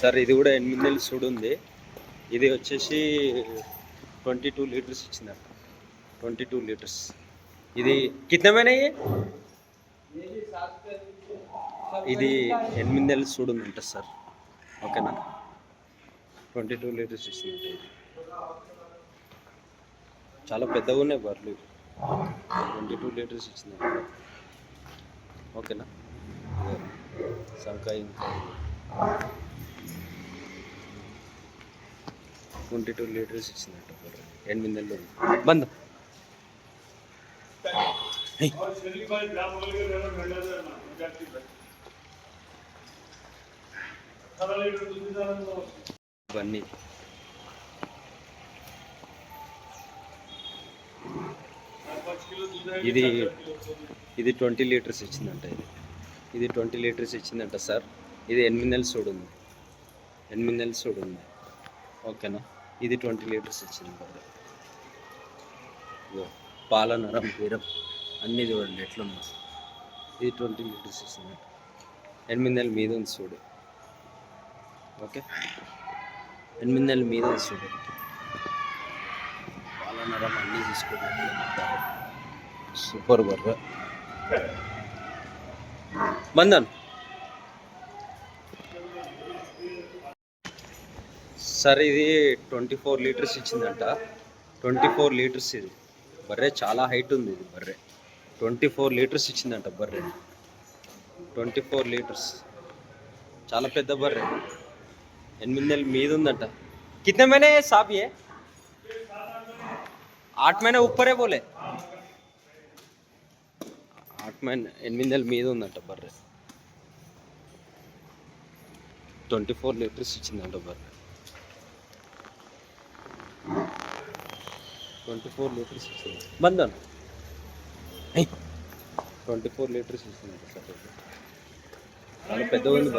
Sir ఇది కూడా ఎనిమిది నెలలు చూడుంది ఇది వచ్చేసి ట్వంటీ టూ లీటర్స్ ఇచ్చిందంట ట్వంటీ టూ లీటర్స్. ఇది కితమైనాయి ఇది ఎనిమిది నెలలు సుడు సార్. ఓకేనా? ట్వంటీ టూ లీటర్స్ ఇచ్చిందంట ఇది. చాలా పెద్దగా ఉన్నాయి బర్లు ట్వంటీ టూ లీటర్స్ ఇచ్చిందంట. ఓకేనా? సంకాయ ఇంకా. ట్వంటీ టూ లీటర్స్ ఇచ్చిందంట. ఎనిమిది నెలలు. బంద్. ఇవన్నీ. ఇది ఇది ట్వంటీ లీటర్స్ ఇచ్చిందంట ఇది. ఇది ట్వంటీ లీటర్స్ ఇచ్చిందంట సార్. ఇది ఎనిమిది నెలలు సూడు ఉంది. ఎనిమిది నెలలు సూడు ఉంది. ఓకేనా? ఇది ట్వంటీ లీటర్స్ ఇచ్చింది పాల నరం వీరం అన్నీ చూడండి ఎట్లున్నా ఇది ట్వంటీ లీటర్స్ ఇచ్చింది ఎనిమిది నెలల మీద ఉంది చూడు. ఓకే? ఎనిమిది నెలల మీద ఉంది చూడు. పాల నరం అన్నీ తీసుకోండి సూపర్ బర్గర్. మందన్ సార్ ఇది ట్వంటీ ఫోర్ లీటర్స్ ఇచ్చిందంట. ట్వంటీ ఫోర్ లీటర్స్ ఇది. బర్రె చాలా హైట్ ఉంది ఇది బర్రె. ట్వంటీ ఫోర్ లీటర్స్ ఇచ్చిందంట బర్రె. Twenty four litres. చాలా పెద్ద బర్రె. ఎనిమిది నెలల మీద ఉందంట. కిందమైనా మహినే సాబ్ ఏ? ఆట్ ఉప్పరే పోలే. ఆట్ ఎనిమిది నెలల మీద ఉందంట బర్రె. ట్వంటీ ఫోర్ లీటర్స్ ఇచ్చిందంట బర్రె. ట్వంటీ ఫోర్ లీటర్స్ ఇచ్చింది బంధన్ ట్వంటీ ఫోర్ లీటర్స్ ఇచ్చిందంట సార్. చాలా పెద్దగా ఉంది